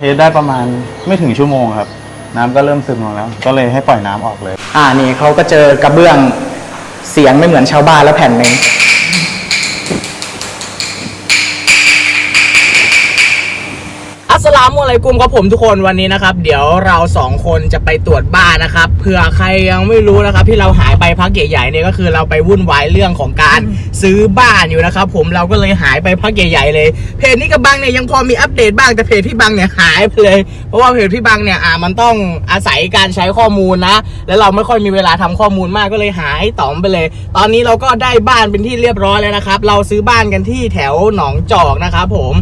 เทสได้ประมาณไม่ถึงชั่วโมงครับ น้ำก็เริ่มซึมลงแล้ว ก็เลยให้ปล่อยน้ำออกเลย อ่านี่เขาก็เจอกระเบื้องเสียงไม่เหมือนชาวบ้านแล้วแผ่นหนึ่ง มุอะลัยกุมครับผมทุกคนวันนี้นะครับ เดี๋ยวเราสองคนจะไปตรวจบ้านนะครับเผื่อใครยังไม่รู้นะครับ ที่เราหายไปพักใหญ่ๆเนี่ยก็คือเราไปวุ่นวายเรื่องของการซื้อบ้านอยู่นะครับ ผมเราก็เลยหายไปพักใหญ่ ๆ เลย เพจนี้กับบังเนี่ยยังพอมีอัปเดตบ้างแต่เพจพี่บังเนี่ยหายไปเลย เพราะว่าเพจพี่บังเนี่ยอ่ามันต้องอาศัยการใช้ข้อมูลนะ แล้วเราไม่ค่อยมีเวลาทำข้อมูลมากก็เลยหายต๋อมไปเลย ตอนนี้เราก็ได้บ้านเป็นที่เรียบร้อยแล้วนะครับ เราซื้อบ้านกันที่แถวหนองจอกนะครับ ผม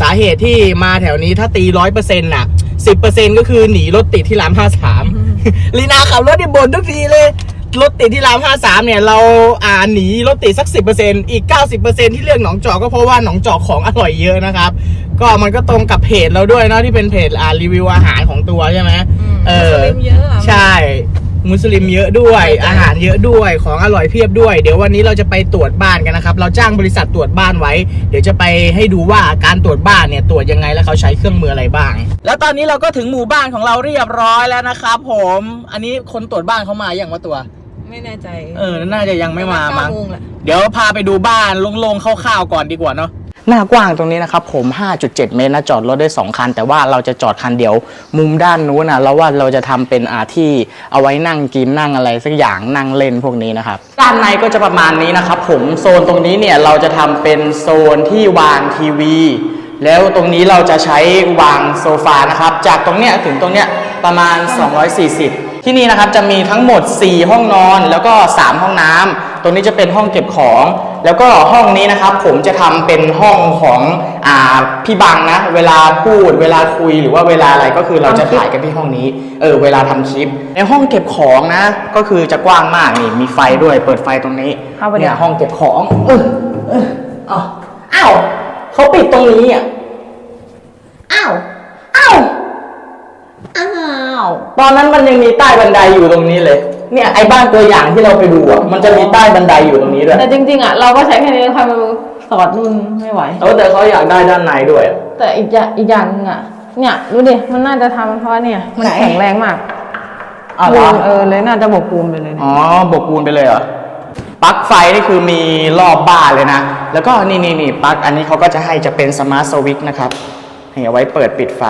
สาเหตุที่มาแถวนี้ถ้าตีร้อยเปอร์เซ็นต์น่ะสิบเปอร์เซ็นต์ก็คือหนีรถติดที่รามห้าสามลีนาขับรถที่บนทุกทีเลย รถติดที่รามห้าสามเนี่ย เราอ่าหนีรถติดสักสิบเปอร์เซ็นต์อีกเก้าสิบเปอร์เซ็นต์ที่เลือกหนองจอกก็เพราะว่าหนองจอกของอร่อยเยอะนะครับ ก็มันก็ตรงกับเพจเราด้วยเนอะที่เป็นเพจอ่ารีวิวอาหารของตัวใช่ไหมเออมุสลิมเยอะอะใช่ มุสลิมเยอะด้วย อาหารเยอะด้วยของอร่อยเพียบด้วย เดี๋ยววันนี้เราจะไปตรวจบ้านกันนะครับ เราจ้างบริษัทตรวจบ้านไว้ เดี๋ยวจะไปให้ดูว่าการตรวจบ้านเนี่ยตรวจยังไงแล้วเขาใช้เครื่องมืออะไรบ้าง แล้วตอนนี้เราก็ถึงหมู่บ้านของเราเรียบร้อยแล้วนะครับผมอันนี้คนตรวจบ้านเขามาอย่างว่าตัว ไม่แน่ใจ เออน่าจะยังไม่มาเก้มั้งโมงแหละเดี๋ยวพาไปดูบ้านโล่งๆคร่าวๆก่อนดีกว่าเนาะ หน้ากว้างตรงนี้นะครับผม 5.7 เมตรนะจอดรถได้ 2 คัน แต่ว่าเราจะจอดคันเดียว มุมด้านนู้นนะเราว่าเราจะทำเป็นอาที่เอาไว้นั่งกินนั่งอะไรสักอย่างนั่งเล่นพวกนี้นะครับ ด้านในก็จะประมาณนี้นะครับผมโซนตรงนี้เนี่ยเราจะทำเป็นโซนที่วางทีวี แล้วตรงนี้เราจะใช้วางโซฟานะครับ จากตรงเนี้ยถึงตรงเนี้ยประมาณ 240ที่นี่นะครับจะมีทั้งหมด 4 ห้องนอนแล้วก็ 3 ห้องน้ำตรงนี้จะเป็นห้องเก็บของ แล้วก็ห้องนี้นะครับผมจะทำเป็นห้องของอ่าพี่บังนะ เวลาพูด เวลาคุยหรือว่าเวลาอะไรก็คือเราจะถ่ายกันที่ห้องนี้เออเวลาทำคลิป ในห้องเก็บของนะ ก็คือจะกว้างมากนี่มีไฟด้วยเปิดไฟตรงนี้เข้าไปดิเนี่ยห้องเก็บของเออเอออ้าวอ้าวเขาปิดตรงนี้อะอ้าวอ้าวอ้าวตอนนั้นมันยังมีใต้บันไดอยู่ตรงนี้เลย เนี่ยไอ้บ้านตัวอย่างที่เราไปดูอะมันจะมีใต้บันไดอยู่ตรงนี้ด้วยแต่จริง ๆ อะ เราก็ใช้แค่นี้ใครมาสอดนุ่นไม่ไหว เออแต่เขาอยากได้ด้านในด้วยอะแต่อีกอย่างอีกอย่างหนึงอะ เนี่ยดูดิมันน่าจะทำเพราะว่าเนี่ย มันไหน แข็งแรงมากอ้าวเหรอเออเลยน่าจะบวกปูนไปเลยเนี่ยอ๋อบวกปูนไปเลยเหรอปลั๊กไฟนี่คือมีรอบบ้านเลยนะ แล้วก็นี่นี่นี่ปลั๊กอันนี้เขาก็จะให้จะเป็นสมาร์ทสวิตช์นะครับนี่เอาไว้เปิดปิดไฟ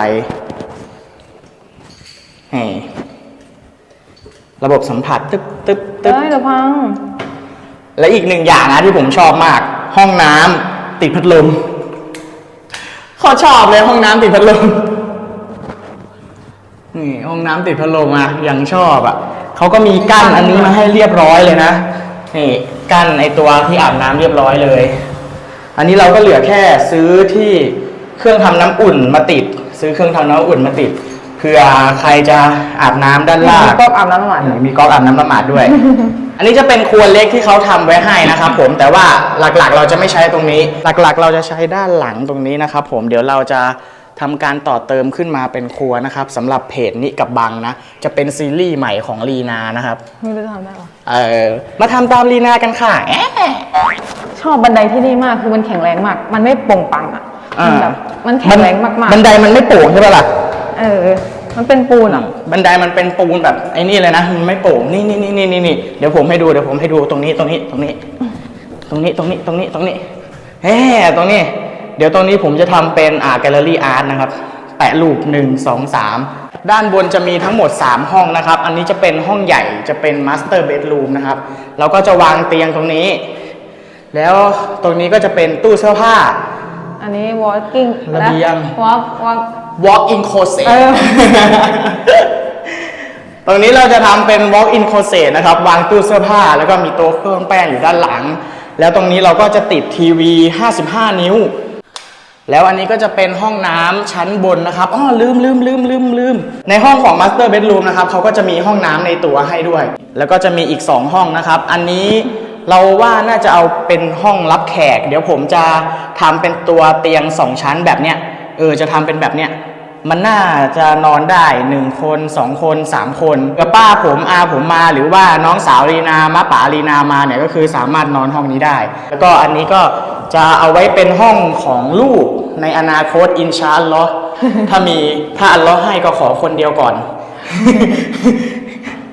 นี่ ระบบสัมผัสตึ๊บตึ๊บตึ๊บเอ้ยเดี๋ยวพัง และอีกหนึ่งอย่างนะที่ผมชอบมาก ห้องน้ำติดพัดลมเขาชอบเลยห้องน้ำติดพัดลมนี่ห้องน้ำติดพัดลมอะยังชอบอะเขาก็มีกั้นอันนี้มาให้เรียบร้อยเลยนะนี่กั้นไอตัวที่อาบน้ำเรียบร้อยเลย อันนี้เราก็เหลือแค่ซื้อที่เครื่องทำน้ำอุ่นมาติด ซื้อเครื่องทำน้ำอุ่นมาติดเผื่อใครจะอาบน้ำด้านล่าง มีก๊อกอาบน้ำหวานมีก๊อกอาบน้ำละหมาดด้วย อันนี้จะเป็นครัวเล็กที่เขาทำไว้ให้นะครับผม แต่ว่าหลักๆ เราจะไม่ใช้ตรงนี้ หลักๆ เราจะใช้ด้านหลังตรงนี้นะครับผม เดี๋ยวเราจะทำการต่อเติมขึ้นมาเป็นครัวนะครับสำหรับเพจนี้กับบังนะ จะเป็นซีรีส์ใหม่ของลีนานะครับ ไม่รู้จะทำได้หรอ เออมาทำตามลีนากันค่ะแอะ ชอบบันไดที่นี่มาก คือมันแข็งแรงมาก มันไม่โป่งปังอะ มันแบบ มันแข็งแรงมากบันไดมันไม่โป่งใช่ปะล่ะๆเออ มันเป็นปูนอะบันไดมันเป็นปูนแบบไอ้นี่เลยนะมันไม่โป่งนี่นี่นี่นี่นี่เดี๋ยวผมให้ดูเดี๋ยวผมให้ดูตรงนี้ตรงนี้ตรงนี้ ตรงนี้ตรงนี้ตรงนี้ตรงนี้เฮ้ตรงนี้ เดี๋ยวตรงนี้ผมจะทำเป็นอ่าแกลเลอรี่อาร์ตนะครับแปะรูปหนึ่งสองสามด้านบนจะมีทั้งหมด 3 ห้องนะครับ อันนี้จะเป็นห้องใหญ่จะเป็นมาสเตอร์เบดรูมนะครับเราก็จะวางเตียงตรงนี้ แล้วตรงนี้ก็จะเป็นตู้เสื้อผ้า อันนี้ walking ระเบียงและ walk walk walk in closet เออตรงนี้เราจะทำเป็น walk in closet นะครับ วางตู้เสื้อผ้า แล้วก็มีโต๊ะเครื่องแป้งอยู่ด้านหลัง แล้วตรงนี้เราก็จะติดทีวี 55 นิ้ว แล้วอันนี้ก็จะเป็นห้องน้ำชั้นบนนะครับอ๋อลืมลืมลืมลืมลืม ในห้องของ Master Bedroom นะครับเขาก็จะมีห้องน้ำในตัวให้ด้วย แล้วก็จะมีอีก 2 ห้องนะครับ อันนี้ เราว่าน่าจะเอาเป็นห้องรับแขก เดี๋ยวผมจะทำเป็นตัวเตียง2ชั้นแบบเนี้ยเออจะทำเป็นแบบเนี้ยมันน่าจะนอนได้1คน2คน3คนกับป้าผมอาผมมาหรือว่าน้องสาวรีนามาป๋ารีนามาเนี่ยก็คือสามารถนอนห้องนี้ได้ แล้วก็อันนี้ก็จะเอาไว้เป็นห้องของลูกในอนาคตอินชาอัลลอฮ์ถ้ามีถ้าอัลลาะห์ให้ก็ขอคนเดียวก่อน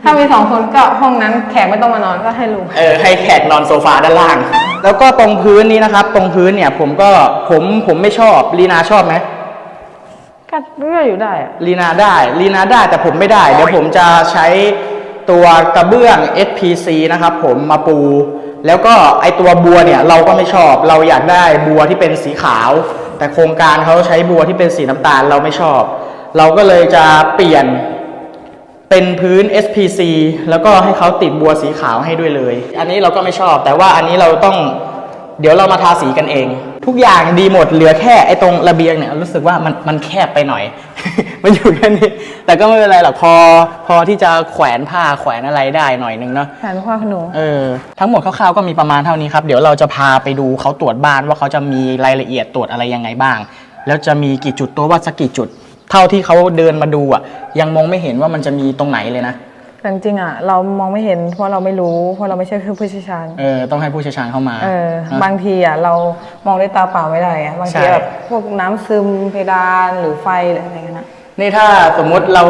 ถ้ามีสองคนก็ห้องนั้นแขกไม่ต้องมานอนก็ให้ลุง เออให้แขกนอนโซฟาด้านล่าง แล้วก็ตรงพื้นนี้นะครับ ตรงพื้นเนี่ยผมก็ผมผมไม่ชอบลีนาชอบไหมก็เรื่อยอยู่ได้อะลีนาได้ลีนาได้แต่ผมไม่ได้ เดี๋ยวผมจะใช้ตัวกระเบื้อง SPC นะครับ ผมมาปู แล้วก็ไอตัวบัวเนี่ยเราก็ไม่ชอบ เราอยากได้บัวที่เป็นสีขาว แต่โครงการเขาใช้บัวที่เป็นสีน้ำตาลเราไม่ชอบ เราก็เลยจะเปลี่ยน เป็นพื้น SPC แล้วก็ให้เขาติดบัวสีขาวให้ด้วยเลย อันนี้เราก็ไม่ชอบ แต่ว่าอันนี้เราต้องเดี๋ยวเรามาทาสีกันเอง ทุกอย่างดีหมดเหลือแค่ไอ้ตรงระเบียงเนี่ยรู้สึกว่ามันมันแคบไปหน่อย มันอยู่แค่นี้แต่ก็ไม่เป็นไรหรอกพอ พอที่จะแขวนผ้าแขวนอะไรได้หน่อยนึงเนาะแผนพ่อขนูเออทั้งหมดคร่าวๆก็มีประมาณเท่านี้ครับ เดี๋ยวเราจะพาไปดูเขาตรวจบ้านว่าเขาจะมีรายละเอียดตรวจอะไรยังไงบ้าง แล้วจะมีกี่จุดตัวว่าสักกี่จุด เท่าที่เขาเดินมาดูอะ ยังมองไม่เห็นว่ามันจะมีตรงไหนเลยนะแต่จริงๆอะเรามองไม่เห็นเพราะเราไม่รู้เพราะเราไม่ใช่ผู้เชี่ยวชาญเออต้องให้ผู้เชี่ยวชาญเข้ามา เออนะบางทีอะเรามองด้วยตาเปล่าไม่ได้อะบางทีใช่แบบพวกน้ำซึมเพดานหรือไฟหรืออะไรกันนะนี่ถ้าสมมติเรา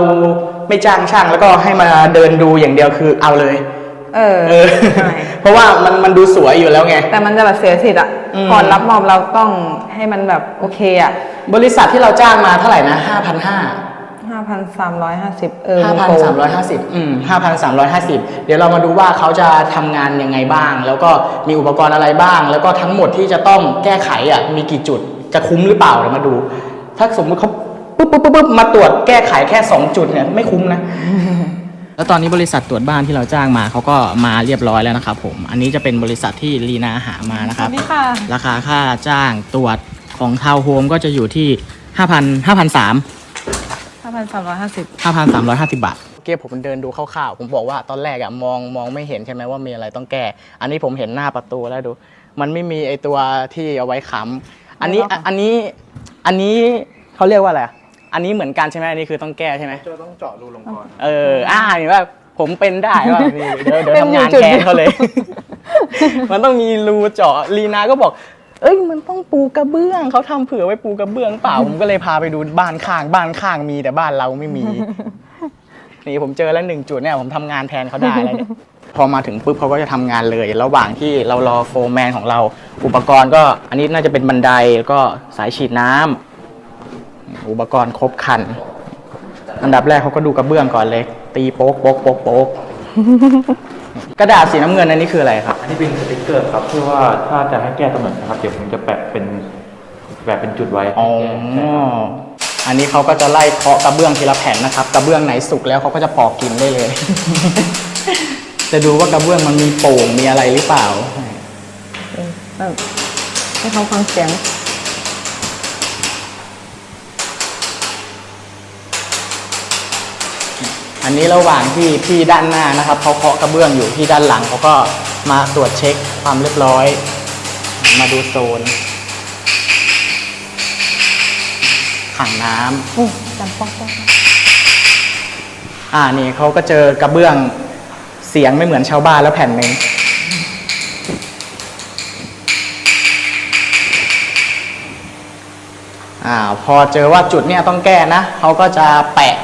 ไม่จ้างช่างแล้วก็ให้มาเดินดูอย่างเดียวคือเอาเลย เออเออ ใช่ เพราะว่ามันมันดูสวยอยู่แล้วไง แต่มันจะแบบเสียสิทธิ์อะ อืม ก่อนรับมอบเราต้องให้มันแบบโอเคอะบริษัทที่เราจ้างมาเท่าไหร่นะห้าพันห้า5,350เออห้าพันโกสามร้อยห้าสิบอืมห้าพันสามร้อยห้าสิบเดี๋ยวเรามาดูว่าเขาจะทำงานยังไงบ้าง แล้วก็มีอุปกรณ์อะไรบ้าง แล้วก็ทั้งหมดที่จะต้องแก้ไขอะ มีกี่จุด จะคุ้มหรือเปล่า เดี๋ยวมาดู ถ้าสมมติเขาปุ๊บปุ๊บปุ๊บปุ๊บมาตรวจแก้ไขแค่สองจุดเนี่ยไม่คุ้มนะ แล้วตอนนี้บริษัทตรวจบ้านที่เราจ้างมาเขาก็มาเรียบร้อยแล้วนะครับผม อันนี้จะเป็นบริษัทที่ลีนาหามานะครับสวัสดีค่ะ ราคาค่าจ้างตรวจของทาวน์โฮมก็จะอยู่ที่ 5,000 5,300 5,350 5,350 บาทเมื่อกี้ผมเดินดูคร่าวๆ ผมบอกว่าตอนแรกอะมองมองไม่เห็นใช่ไหมว่ามีอะไรต้องแก้ อันนี้ผมเห็นหน้าประตูแล้วดู มันไม่มีไอตัวที่เอาไว้ค้ำอันนี้ไม่ต้องอันนี้อันนี้เขาเรียกว่าอะไรอะ อันนี้เหมือนกันใช่ไหมอันนี้คือต้องแก้ใช่ไหม จะต้องเจาะรูลงก่อนเออ อ่าเห็นว่าผมเป็นได้ว่านี่เดี๋ยวเดี๋ยวเป็นทำงานอยู่จุดแทนเดียวเขาเลย มันต้องมีรูเจาะลีนาก็บอก เอ้ยมันต้องปูกระเบื้องเขาทำเผื่อไว้ปูกระเบื้องเปล่า ผมก็เลยพาไปดูบ้านข้าง บ้านข้างมีแต่บ้านเราไม่มี นี่ผมเจอแล้วหนึ่งจุดเนี่ยผมทำงานแทนเขาได้แล้วเนี่ยพอมาถึงปุ๊บเขาก็จะทำงานเลย ระหว่างที่เรารอโฟร์แมนของเรา อุปกรณ์ก็อันนี้น่าจะเป็นบันไดแล้วก็สายฉีดน้ำ อุปกรณ์ครบครัน อันดับแรกเขาก็ดูกระเบื้องก่อนเลย ตีโป๊กโป๊กโป๊กโป๊กกระดาษสีน้ำเงินอันนี้คืออะไรครับ อันนี้เป็นสติกเกอร์ครับเพื่อว่าถ้าจะให้แก้ตำแหน่งนะครับเดี๋ยวผมจะแปะเป็นแปะเป็นจุดไว้อ๋อ ใช่ครับอันนี้เขาก็จะไล่เคาะกระเบื้องทีละแผ่นนะครับ กระเบื้องไหนสุกแล้วเขาก็จะปอกกินได้เลย จะดูว่ากระเบื้องมันมีโป่งมีอะไรหรือเปล่า เออแบบให้เขาฟังเสียง อันนี้ระหว่างที่พี่ด้านหน้านะครับเขาเคาะกระเบื้องอยู่ที่ด้านหลังเขาก็มาตรวจเช็คความเรียบร้อย มาดูโซนขังน้ำอู้จำป๊อกป๊อกอ่านี่เขาก็เจอกระเบื้องเสียงไม่เหมือนชาวบ้านแล้วแผ่นหนึ่งอ่าพอเจอว่าจุดเนี่ยต้องแก้นะเขาก็จะแปะ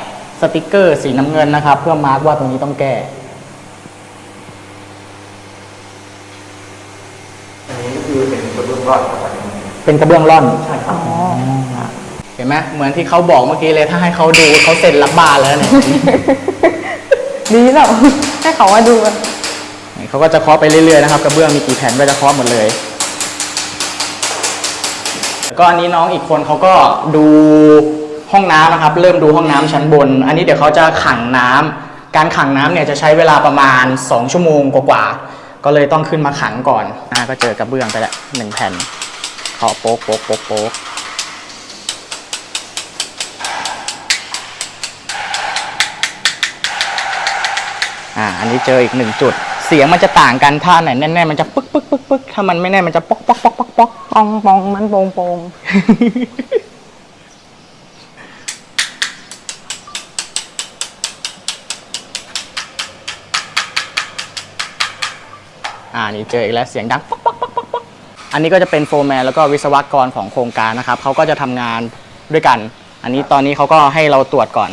สติกเกอร์สีน้ำเงินนะครับ เพื่อมาร์กว่าตรงนี้ต้องแก้ อันนี้คือเป็นกระเบื้องรอดครับอันนี้เป็นกระเบื้องร่อนใช่ครับอ๋อเห็นไหมเหมือนที่เขาบอกเมื่อกี้เลยถ้าให้เขาดูเขาเซ็นรับบ้านแล้วเนี่ยดีแล้วให้เขามาดูอะนี่เขาก็จะเคาะไปเรื่อยๆนะครับกระเบื้องมีกี่แผ่นก็จะเคาะหมดเลยแล้วก็อันนี้น้องอีกคนเขาก็ดู ห้องน้ำนะครับ เริ่มดูห้องน้ำชั้นบน อันนี้เดี๋ยวเขาจะขังน้ำการขังน้ำเนี่ยจะใช้เวลาประมาณ 2 ชั่วโมงกว่าๆก็เลยต้องขึ้นมาขังก่อนอ่าก็เจอกระเบื้องไปล้วหนึ่งแผ่นเคาโป๊กโป๊กโป๊กโป๊กอ่าอันนี้เจออีกหนึ่งจุด เสียงมันจะต่างกันถ้าอันไหนแน่นๆมันจะปึ๊กปึ๊กปึ๊กปึ๊กถ้ามันไม่แน่นมันจะป๊อกป๊อกป๊อกป๊อกป๊อกปองปองมันโปงโปง อ่านี่เจออีกแล้วเสียงดังป๊อกป๊อกป๊อกป๊อกป๊อกอันนี้ก็จะเป็นโฟร์แมนแล้วก็วิศวกรของโครงการนะครับเขาก็จะทำงานด้วยกัน อันนี้ตอนนี้เขาก็ให้เราตรวจก่อน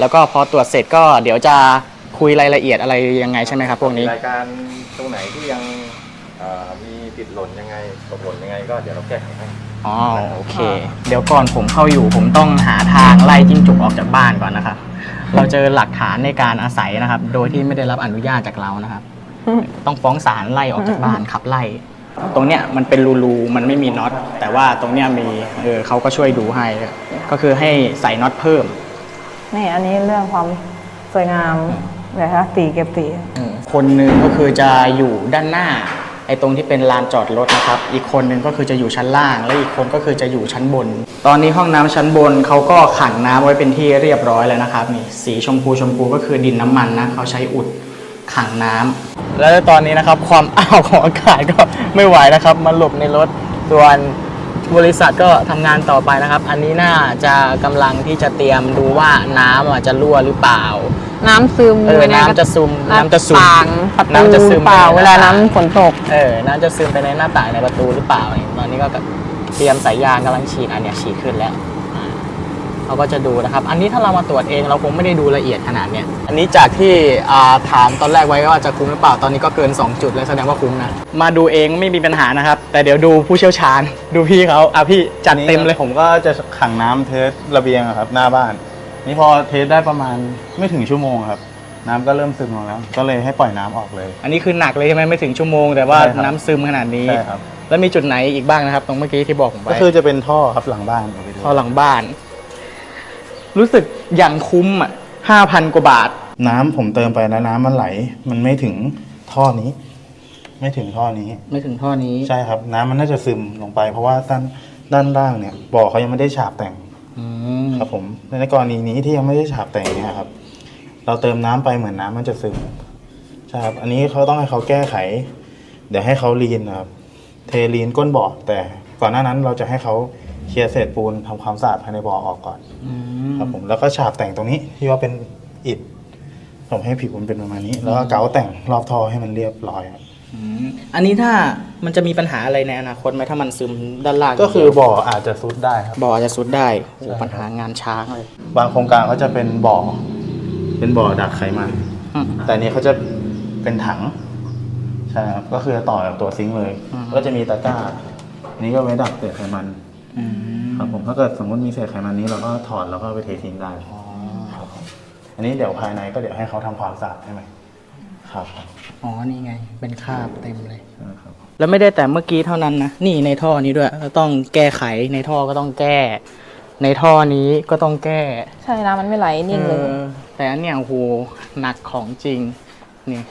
แล้วก็พอตรวจเสร็จก็เดี๋ยวจะคุยรายละเอียดอะไรยังไงใช่ไหมครับพวกนี้ รายการตรงไหนที่ยังเอ่อมีติดหล่นยังไงตกหล่นยังไงก็เดี๋ยวเราแก้ไขให้ อ๋อโอเค เดี๋ยวก่อนผมเข้าอยู่ ผมต้องหาทางไล่จิ้งจุกออกจากบ้านก่อนนะครับ เราเจอหลักฐานในการอาศัยนะครับ โดยที่ไม่ได้รับอนุญาตจากเรานะครับ ต้องฟ้องศาลไล่ออกจากบ้านขับไล่ ตรงเนี้ยมันเป็นรูๆมันไม่มีน็อต แต่ว่าตรงเนี้ยมีเออเขาก็ช่วยดูให้ ก็คือให้ใส่น็อตเพิ่ม นี่อันนี้เรื่องความสวยงามเลยคะสีเก็บสีคนหนึ่งก็คือจะอยู่ด้านหน้าไอ้ตรงที่เป็นลานจอดรถนะครับ อีกคนหนึ่งก็คือจะอยู่ชั้นล่าง และอีกคนก็คือจะอยู่ชั้นบน ตอนนี้ห้องน้ำชั้นบนเขาก็ขังน้ำไว้เป็นที่เรียบร้อยแล้วนะครับนี่สีชมพูชมพูก็คือดินน้ำมันนะเขาใช้อุด ขังน้ำแล้วตอนนี้นะครับความอ้าวของอากาศก็ไม่ไหวนะครับมาหลบในรถส่วนบริษัทก็ทำงานต่อไปนะครับ อันนี้น่าจะกำลังที่จะเตรียมดูว่าน้ำอะจะรั่วหรือเปล่า น้ำซึมเออไปใน้ำจะซึมน้ำจะซึม ต่างประน้ำจะซึตูม เปล่าไปในเวลาหน้าต่างน้ำฝนตก เออน่าจะซึมไปในหน้าต่างในประตูหรือเปล่าเนี่ยตอนนี้ก็เตรียมสายยางกำลังฉีดอันเนี้ยฉีดขึ้นแล้วอ่า เขาก็จะดูนะครับ อันนี้ถ้าเรามาตรวจเองเราคงไม่ได้ดูละเอียดขนาดเนี้ยอันนี้จากที่อ่าถามตอนแรกไว้ว่าจะคุ้มหรือเปล่าตอนนี้ก็เกิน 2 จุดแล้วแสดงว่าคุ้มนะมาดูเองไม่มีปัญหานะครับ แต่เดี๋ยวดูผู้เชี่ยวชาญ ดูพี่เขาอะพี่จัดเต็มเลยผมก็จะขังน้ำเทสระเบียงอะครับ หน้าบ้าน นี่พอเทสได้ประมาณไม่ถึงชั่วโมงครับน้ำก็เริ่มซึมลงแล้ว ก็เลยให้ปล่อยน้ำออกเลย อันนี้คือหนักเลยใช่ไหมไม่ถึงชั่วโมง แต่ว่าใช่ครับน้ำซึมขนาดนี้ใช่ครับแล้วมีจุดไหนอีกบ้างนะครับ ตรงเมื่อกี้ที่บอกผมไปก็คือจะเป็นท่อครับหลังบ้านเอาไปดูพอหลังบ้าน รู้สึกอย่างคุ้มอะห้าพันกว่าบาท น้ำผมเติมไปแล้วน้ำมันไหล มันไม่ถึงท่อนี้ ไม่ถึงท่อนี้ ไม่ถึงท่อนี้ ใช่ครับ น้ำมันน่าจะซึมลงไป เพราะว่าด้านด้านล่างเนี่ยบ่อเขายังไม่ได้ฉาบแต่งอืมครับผมในกรณีนี้ที่ยังไม่ได้ฉาบแต่งเนี่ยครับ เราเติมน้ำไปเหมือนน้ำมันจะซึมใช่ครับอันนี้เขาต้องให้เขาแก้ไข เดี๋ยวให้เขาลีนนะครับ เทลีนก้นบ่อแต่ก่อนหน้านั้นเราจะให้เขา เคลียร์เศษปูนทำความสะอาดภายในบ่อออกก่อน อืมครับผมแล้วก็ฉาบแต่งตรงนี้ที่ว่าเป็นอิฐผมให้ผิวมันเป็นประมาณนี้ แล้วก็เกาแต่งรอบท่อให้มันเรียบร้อยครับอืมอันนี้ถ้ามันจะมีปัญหาอะไรในอนาคตไหมถ้ามันซึมด้านล่างก็คือบ่ออาจจะซุดได้ครับ บ่อจะสุดได้โอ้ใช่ ปัญหางานช้างเลยบางโครงการเขาจะเป็นบ่อ เป็นบ่อดักไขมัน อืม แต่อันนี้เขาจะเป็นถังใช่ครับก็คือต่อกับตัวซิงค์เลย อืม ก็จะมีตะกร้าอันนี้ก็ไว้ดักเศษไขมันอืม ครับผมถ้าเกิดสมมติมีเศษไขมันนี้เราก็ถอดแล้วก็ไปเททิ้งได้ครับผมอันนี้เดี๋ยวภายในก็เดี๋ยวให้เขาทำความสะอาดให้ไหมครับอ๋อ นี่ไง เป็นคราบเต็มเลยใช่ครับ แล้วไม่ได้แต่เมื่อกี้เท่านั้นนะ นี่ในท่อนี้ด้วยก็ต้องแก้ไข ในท่อก็ต้องแก้ ในท่อนี้ก็ต้องแก้ใช่น้ำมันไม่ไหลนิ่งเลยออแต่อันเนี้ยโอ้โหหนักของจริง นี่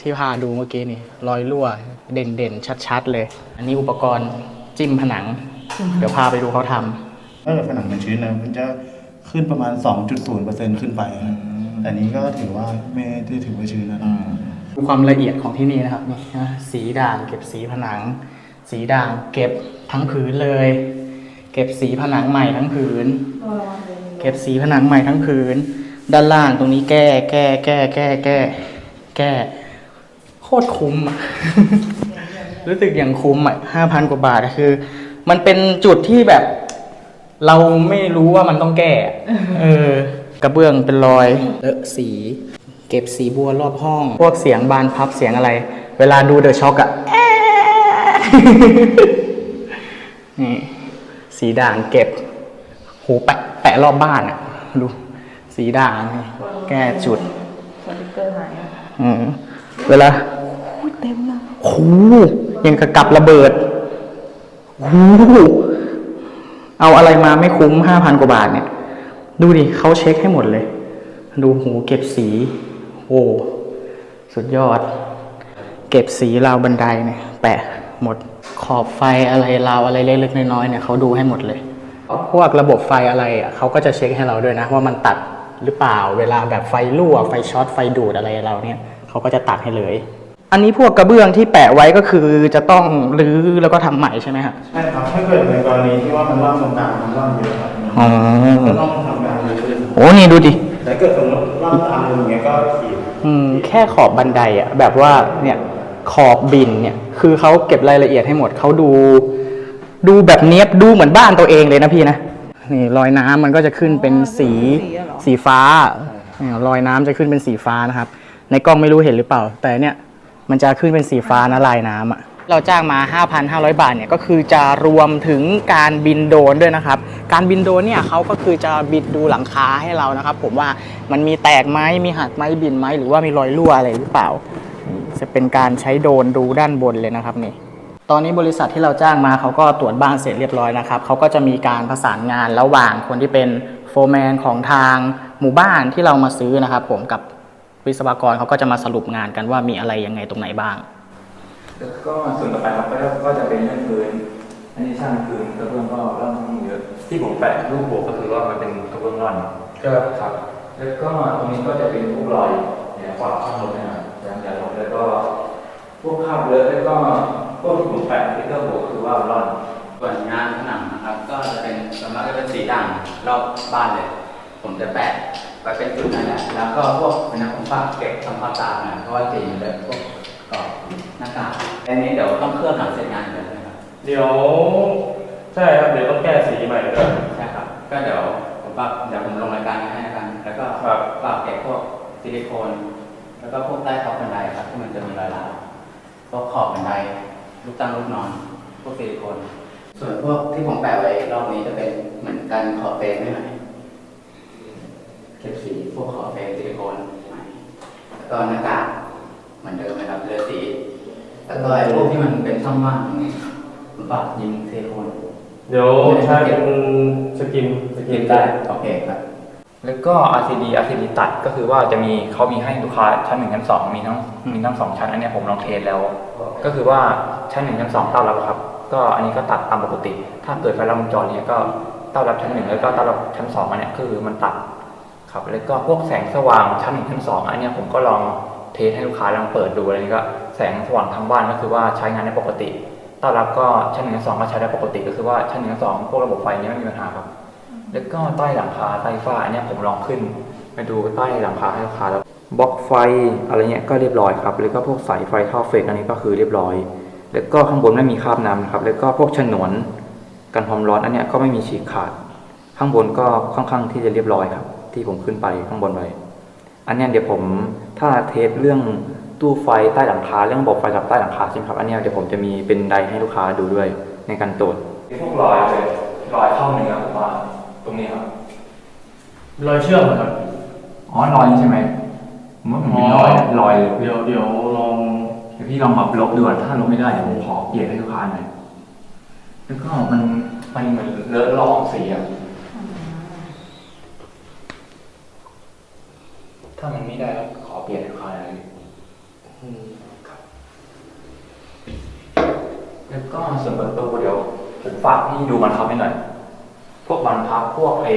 ที่พาดูเมื่อกี้นี่ รอยรั่ว เด่นเด่นๆชัดๆ เลย อันนี้อุปกรณ์จิ้มผนัง เดี๋ยวพาไปดูเขาทำถ้าเกิดผนังมันชื้นนะมันจะขึ้นประมาณ 2.0%ขึ้นไปครับแต่นี้ก็ถือว่าไม่ได้ถือว่าชื้นนะครับดูความละเอียดของที่นี่นะครับนี่นะสีด่างเก็บสีผนัง สีด่างเก็บทั้งผืนเลย เก็บสีผนังใหม่ทั้งผืน เก็บสีผนังใหม่ทั้งผืน ด้านล่างตรงนี้แก้แก้แก้แก้แก้แก้โคตรคุ้มอะ รู้สึกอย่างคุ้มอะห้าพันกว่าบาทอะคือ มันเป็นจุดที่แบบ เราไม่รู้ว่ามันต้องแก้อะเออกระเบื้องเป็นรอยเลอะสี เก็บสีบัวรอบห้อง พวกเสียงบานพับเสียงอะไร เวลาดูเดอะช็อกอะแอะนี่สีด่างเก็บ หูแปะแปะรอบบ้านอะดูสีด่างนี่แก้จุดสติกเกอร์หายอืมเวลาเต็มเลยโอ้โหยังกระกับระเบิดโอ้โห เอาอะไรมาไม่คุ้มห้าพันกว่าบาทเนี่ย ดูดิเขาเช็คให้หมดเลย ดูหูเก็บสี โอ้สุดยอด เก็บสีราวบันไดเนี่ย แปะหมดขอบไฟอะไรราวอะไรเล็กๆน้อยๆเนี่ยเขาดูให้หมดเลยพวกระบบไฟอะไรอะเขาก็จะเช็คให้เราด้วยนะ ว่ามันตัดหรือเปล่าเวลาแบบไฟรั่วไฟช็อตไฟดูดอะไรเราเนี่ยเขาก็จะตัดให้เลย อันนี้พวกกระเบื้องที่แปะไว้ก็คือจะต้องรื้อแล้วก็ทำใหม่ใช่ไหมครับใช่ครับถ้าเกิดในกรณีที่ว่ามันร่อนตรงกลางมันร่อนเยอะครับอ๋อก็ต้องทำการรื้อโอ้นี่ดูดิแต่เกิดสมมติร่อนตามมุมอย่างเงี้ยก็ขีดอืมแค่ขอบบันไดอะแบบว่าเนี่ยขอบบินเนี่ย คือเขาเก็บรายละเอียดให้หมดเขาดู ดูแบบเนี้ยบดูเหมือนบ้านตัวเองเลยนะพี่นะนี่รอยน้ำมันก็จะขึ้นเป็นสีสีอะเหรอสีฟ้าเนี่ยรอยน้ำจะขึ้นเป็นสีฟ้านะครับ ในกล้องไม่รู้เห็นหรือเปล่า แต่เนี่ย มันจะขึ้นเป็นสีฟ้านะลายน้ำอะเราจ้างมา 5,500 บาทเนี่ยก็คือจะรวมถึงการบินโดรนด้วยนะครับ การบินโดรนเนี่ยเขาก็คือจะบินดูหลังคาให้เรานะครับ ผมว่ามันมีแตกไหมมีหักไหมบินไหมหรือว่ามีรอยรั่วอะไรหรือเปล่า จะเป็นการใช้โดรนดูด้านบนเลยนะครับนี่ตอนนี้บริษัทที่เราจ้างมาเขาก็ตรวจบ้านเสร็จเรียบร้อยนะครับเขาก็จะมีการประสานงานระหว่างคนที่เป็นโฟร์แมนของทางหมู่บ้านที่เรามาซื้อนะครับ ผมกับ วิศวกรเขาก็จะมาสรุปงานกันว่ามีอะไรยังไงตรงไหนบ้าง แล้วก็ส่วนต่อไปครับก็ก็จะเป็นเรื่องพื้นอันนี้ช่างพื้นกระเบื้องก็ร่อนค่อนข้างเยอะที่ผมแปะรูปโบกก็คือว่ามันเป็นกระเบื้องร่อนครับครับ แล้วก็ตรงนี้ก็จะเป็นพวกรอยเนี่ยขวาข้างบนเนะครับยางยางลงแล้วก็ พวกคราบเลอะแล้วก็พวกที่ผมแปะที่ก็โบกคือว่าร่อนส่วนงานผนังนะครับ ก็จะเป็นส่วนมากก็เป็นสีด่างรอบบ้านเลย ผมจะแปะ ไว้เป็นจุดนั่นแหละแล้วก็พวกเป็นน้ำผมฝากเก็บทำความสะอาดหน่อยเพราะว่าสีมันเลอะพวกกรอบหน้ากากอันนี้เดี๋ยวต้องเคลือบหลังเสร็จงานเลยนะครับเดี๋ยวใช่ครับเดี๋ยวต้องแก้สีใหม่ด้วยใช่ครับก็เดี๋ยวผมฝากเดี๋ยวผมลงรายการให้นะครับแล้วก็ครับฝากเก็บพวกซิลิโคน แล้วก็พวกใต้ท็อปบันไดครับที่มันจะมีรอยร้าวพวกขอบบันไดลูกตั้งลูกนอน พวกซิลิโคน ส่วนพวกที่ผมแปะไว้รอบนี้จะเป็นเหมือนกันขอบเฟรมให้หน่ อยเก็บสีพวกขอบเฟรมซิลิโคนใหม่แล้วก็หน้ากากเหมือนเดิมนะครับเลือสี แล้วก็ไอ้พวกที่มันเป็นช่องว่างผมฝากยิงซิลิโคนเดี๋ยวใช้เป็นสกินสกิยินงได้โอเคครับแล้วก็ RCD RCD ตัดก็คือว่าจะมีเขามีให้ลูกค้าชั้นหนึ่งชั้นสองมีทั้งมีทั้งสองชั้นอันเนี้ยผมลองเทสแล้ว ก็คือว่าชั้นหนึ่งชั้นสองต้อนรับครับ ก็อันนี้ก็ตัดตามปกติ ถ้าเกิดไฟลัดวงจรเนี้ยก็ต้อนรับชั้นหนึ่งแล้วก็ต้อนรับชั้นสองอันเนี้ยคือมันตัด ครับ แล้วก็พวกแสงสว่างชั้นหนึ่งชั้นสองอันเนี้ยผมก็ลองเทสให้ลูกค้าลองเปิดดูอะไรนี้ก็แสงสว่างทั้งบ้านก็คือว่าใช้งานได้ปกติต้อนรับก็ชั้นหนึ่งชั้นสองก็ใช้ได้ปกติก็คือว่าชั้นหนึ่งชั้นสองพวกระบบไฟนี้ไม่มีปัญหาครับ แล้วก็ใต้หลังคาใต้ฝ้าอันเนี้ยผมลองขึ้นไปดูใต้หลังคาให้ลูกค้าแล้วบล็อกไฟอะไรเงี้ยก็เรียบร้อยครับ แล้วก็พวกสายไฟท่อเฟกอันนี้ก็คือเรียบร้อย แล้วก็ข้างบนไม่มีคราบน้ำนะครับ แล้วก็พวกฉนวนกันความร้อนอันเนี้ยก็ไม่มีฉีกขาด ข้างบนก็ค่อนข้างที่จะเรียบร้อยครับ ที่ผมขึ้นไปข้างบนไว้อันเนี้ยเดี๋ยวผมถ้าเทสเรื่องตู้ไฟใต้หลังคาเรื่องระบบไฟกับใต้หลังคาใช่ไหมครับ อันเนี้ยเดี๋ยวผมจะมีเป็นไดให้ลูกค้าดูด้วยในการตรวจพวกรอยเลยรอยเข้าเนื้อผมว่าตรงนี้ครับรอยเชื่อมเหรอครับอ๋อรอยนี่ใช่ไหมผมว่าผมมีรอยรอยเลยเดี๋ยวเดี๋ยวลองเดี๋ยวพี่ลองแบบลบดูก่อนถ้าลบไม่ได้เดี๋ยวผมขอเปลี่ยนให้ลูกค้าหน่อยแล้วก็มันมันเหมือนเลอะลอกสีอะ ถ้ามันไม่ได้ก็ขอเปลี่ยนให้ลูกค้าหน่อยครับ แล้วก็ส่วนประตูเดี๋ยวผมฝากพี่ดูมันทับให้หน่อย พวกมันพับพวกไอ้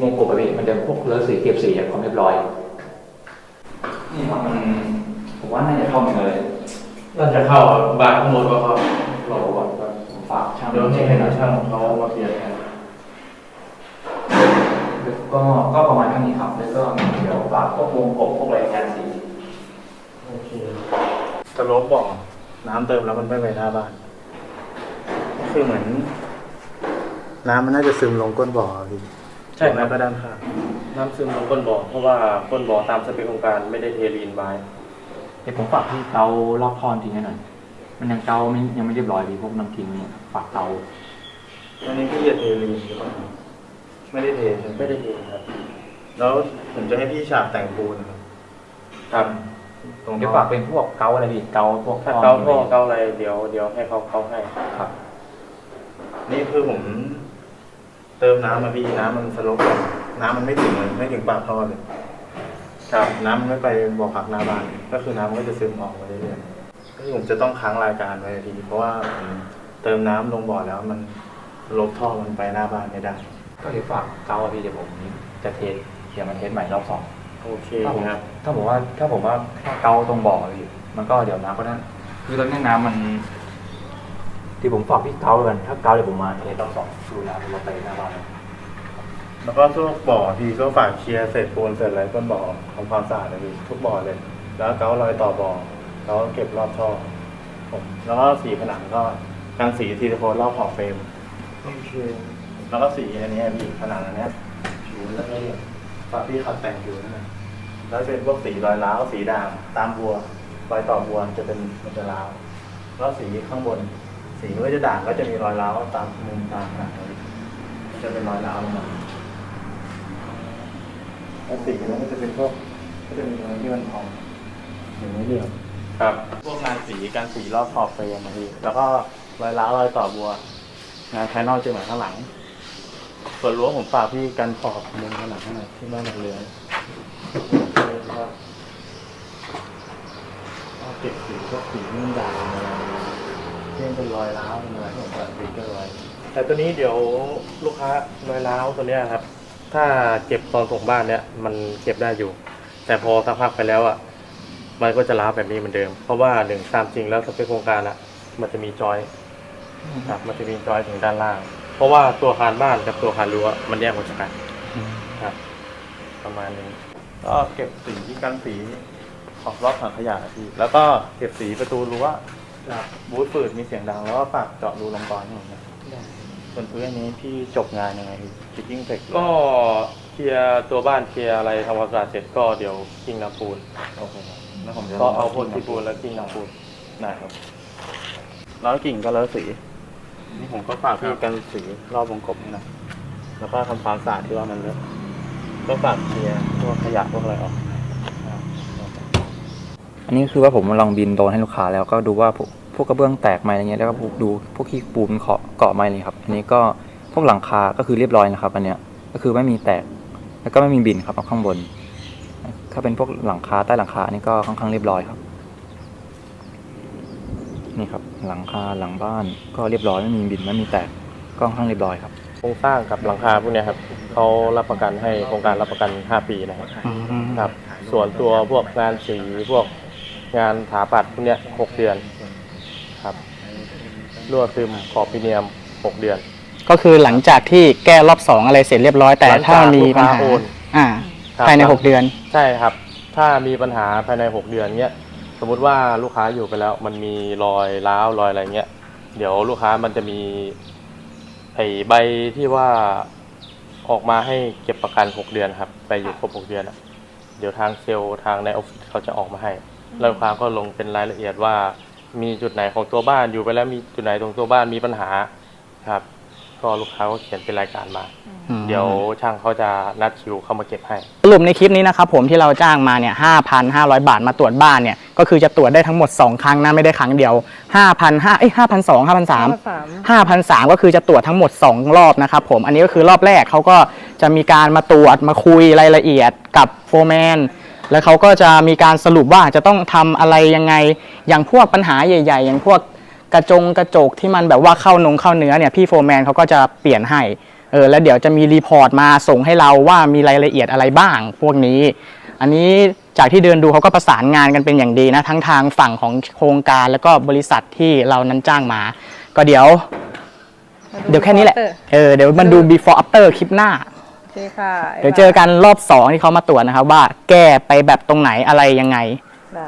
มงกุฎแบบนี้มันจะพวกเลอะสีเก็บสีอะความเรียบร้อย นี่ครับมันผมว่าน่าจะเข้าเนื้อเลยน่าจะเข้าอะบานข้างบนก็เข้าเราก่อนก็ผมฝากช่างเดี๋ยวเช็ให้คให้หน่อยช่างของเขามาเปลี่ยนให้แล้วก็ก็ประมาณเท่านี้ครับ แล้วก็เดี๋ยว ฝากพวกวงกบพวกรายงานสีโอเคสโลปบ่อน้ำเติมแล้วมันไม่ไปหน้าบ้านก็คือเหมือน น้ำมันน่าจะซึมลงก้นบ่อพี่ใช่คแล้รัวบก็ด้านข้างน้ำซึมลงก้นบ่อเพราะว่าก้นบ่อตามสเปคของการไม่ได้เทลีนไว้เดี๋ยวผมฝากที่เตารอบท่อนทิ้งให้หน่อยมันยังเตาไม่ยังไม่เรียบร้อยดีพวกน้ำทิ้งเนี่ยฝากเตาอันนี้พี่จะเทลีนหรือเปล่าไม่ได้เทใช่ไหมไม่ได้เทครับ แล้วผมจะให้พี่ฉาบแต่งปูนครับครับตรงเดี๋ยวท่อฝากเป็นพวกเกาอะไรดีเกาพวกถ้าเกาท่อเกาอะไรเดี๋ยวเดี๋ยวให้เขาเขาให้ ครับ นี่คือผม เติมน้ำมาพี่น้ำมันสโลปแบบน้ำมันไม่ถึงเลยไม่ถึงปากท่อเลยครับน้ำมันไม่ไปบ่อพักหน้าบ้าน ก็คือน้ำมันก็จะซึมออกมาเรื่อยๆก็คือผมจะต้องค้างรายการไว้ทีเพราะว่าผมเติมน้ำลงบ่อแล้วมันลบท่อมันไปหน้าบ้านไม่ได้ ก็เดี๋ยวฝากเกาอะพี่เดี๋ยวผมจะเทส เดี๋ยวมาเทสใหม่รอบสองโอเคถ้าผมครับ ถ้าผมว่าถ้าผมว่าแค่เกาตรงบ่อพี่มันก็เดี๋ยวน้ำก็นั่นคือตอนนี้น้ำมัน ที่ผมฝากพี่เกาแล้วกัน ถ้าเกาเดี๋ยวผมมาเทสรอบสองดูน้ำมันไปหน้าบ้านเลยแล้วก็ทุกบ่อพี่ก็ฝากเคลียร์เศษปูนเศษอะไรก้นบ่อทำความสะอาดเลยพี่ทุกบ่อเลย แล้วเการอยต่อบ่อแล้วเก็บรอบท่อผมแล้วก็สีผนังก็กางสีทีโคนรอบขอบเฟรมโอเคโอเคแล้วก็สีอันเนี้ยพี่ขนาดอันเนี้ยผิวแล้วก็เรีย บฝากพี่ขัดแต่งผิวนั่นนะแล้วเป็นพวกสีรอยร้าวสีด่างตามบัวรอยต่อบัวจะเป็นมันจะร้าวแล้วสีข้างบน สีมันก็จะด่างก็จะมีรอยร้าวตามมุมตามหางเลยจะเป็นรอยร้าวลงมาแล้วสีนั้นก็จะเป็นพวกก็จะมีตรงที่มันพองอย่างนี้เรียบครับ พวกงานสีการสีรอบขอบเฟรมอะพี่แล้วก็รอยร้าวรอยต่อบัว งานภายนอกจะเหมือนข้างหลัง ส่วนรั้วผมฝากพี่กันขอบมุมข้างหลังข้างในที่บ้านหลังเรือนเอาเก็บสีพวกสีที่มันด่างอะไรที่มันเป็นรอยร้าวเนอะไรที่ผมฝากสติ๊กเกอร์ไว้แต่ตัวนี้เดี๋ยวลูกค้ารอยร้าวตัวเนี้ยครับ ถ้าเก็บตอนส่งบ้านเนี่ยมันเก็บได้อยู่ แต่พอสักพักไปแล้วอะมันก็จะร้าวแบบนี้เหมือนเดิม เพราะว่าหนึ่งตามจริงแล้วสเปคโครงการอะ มันจะมีจอยครับมันจะมีจอยถึงด้านล่าง เพราะว่าตัวคานบ้านกับตัวคานรั้วมันแยกออกจากกันครับ ประมาณนี้ก็เก็บสีที่กันสีขอบรอบถังขยะอะพี่แล้วก็เก็บสีประตูรั้วบูทฝืดมีเสียงดังแล้วก็ฝากเจาะรูลมกรให้ผมนะส่วนพื้นอันนี้พี่จบงานยังไงพี่ฟิตติ้งเสร็จก็เคลียร์ตัวบ้านเคลียร์อะไรทำความสะอาดเสร็จก็เดี๋ยวกิ้งน้ำปูนโอเคครับแล้วผมจะก็เอาพ่นที่ปูนแล้วกิ้งน้ำปูนได้ครับแล้วกิ่งก็แล้วสี นี่ผมก็ฝากพี่กันสีรอบวงกลมนี่นะแล้วก็ทำความสะอาดที่ว่ามันเลอะก็ฝากเคลียร์พวกขยะพวกอะไรออกครับอันนี้คือว่าผมลองบินโดรนให้ลูกค้าแล้วก็ดูว่าพวกพวกกระเบื้องแตกไหมอะไรเงี้ยแล้วก็ดูพวกขี้ปูนเกาะเกาะไหมเลยครับ อันนี้ก็พวกหลังคาก็คือเรียบร้อยนะครับ อันเนี้ยก็คือไม่มีแตกแล้วก็ไม่มีบินครับเอาข้างบน ถ้าเป็นพวกหลังคาใต้หลังคาอันนี้ก็ค่อนข้างเรียบร้อยครับ นี่ครับ หลังคาหลังบ้านก็เรียบร้อยไม่มีบินไม่มีแตกก็ค่อนข้างเรียบร้อยครับโครงสร้างกับหลังคาพวกเนี้ยครับเขารับประกันให้โครงการรับประกัน 5 ปีนะครับครับ ส่วนตัวพวกงานสีพวกงานถาปัดพวกเนี้ย6เดือนครับรั่วซึมขอบพิเนียม 6 เดือน ก็คือหลังจากที่แก้รอบสองอะไรเสร็จเรียบร้อยแต่หลังจากถ้ามันมีปัญหาลูกค้าโอนอ่าครับภายในหกเดือน ใช่ครับ ถ้ามีปัญหาภายใน 6 เดือนเนี้ย สมมติว่าลูกค้าอยู่ไปแล้ว มันมีรอยร้าวรอยอะไรเงี้ย เดี๋ยวลูกค้ามันจะมีไอใบที่ว่าออกมาให้เก็บประกัน6เดือนครับ ไปอยู่ครบ6เดือนอะเดี๋ยวทางเซลล์ทางในออฟฟิศเขาจะออกมาให้แล้วลูกค้าก็ลงเป็นรายละเอียดว่า มีจุดไหนของตัวบ้านอยู่ไปแล้วมีจุดไหนตรงตัวบ้านมีปัญหาครับ ก็ลูกค้าก็เขียนเป็นรายการมาอืมเดี๋ยวช่างเขาจะนัดคิวเข้ามาเก็บให้ สรุปในคลิปนี้นะครับผมที่เราจ้างมาเนี่ย5,500 บาทมาตรวจบ้านเนี่ย ก็คือจะตรวจได้ทั้งหมด 2 ครั้งนะไม่ได้ครั้งเดียว 5,500เอ้ย5,200 5,300 5,300 ก็คือจะตรวจทั้งหมด 2 รอบนะครับผม อันนี้ก็คือรอบแรกเขาก็จะมีการมาตรวจมาคุยรายละเอียดกับโฟร์แมนแล้วเขาก็จะมีการสรุปว่าจะต้องทำอะไรยังไงอย่างพวกปัญหาใหญ่ ๆ อย่างพวก กระจงกระจกที่มันแบบว่าเข้านงเข้าเนื้อเนี่ยพี่โฟร์แมนเขาก็จะเปลี่ยนให้เออแล้วเดี๋ยวจะมีรีพอร์ตมาส่งให้เราว่ามีรายละเอียดอะไรบ้างพวกนี้ อันนี้จากที่เดินดูเขาก็ประสานงานกันเป็นอย่างดีนะ ทั้งทางฝั่งของโครงการแล้วก็บริษัทที่เรานั้นจ้างมา ก็เดี๋ยว เดี๋ยวแค่นี้แหละ เออเดี๋ยวมันดู before after คลิปหน้า โอเคค่ะเดี๋ยวเจอกันรอบสองที่เขามาตรวจนะครับว่าแก้ไปแบบตรงไหนอะไรยังไง ได้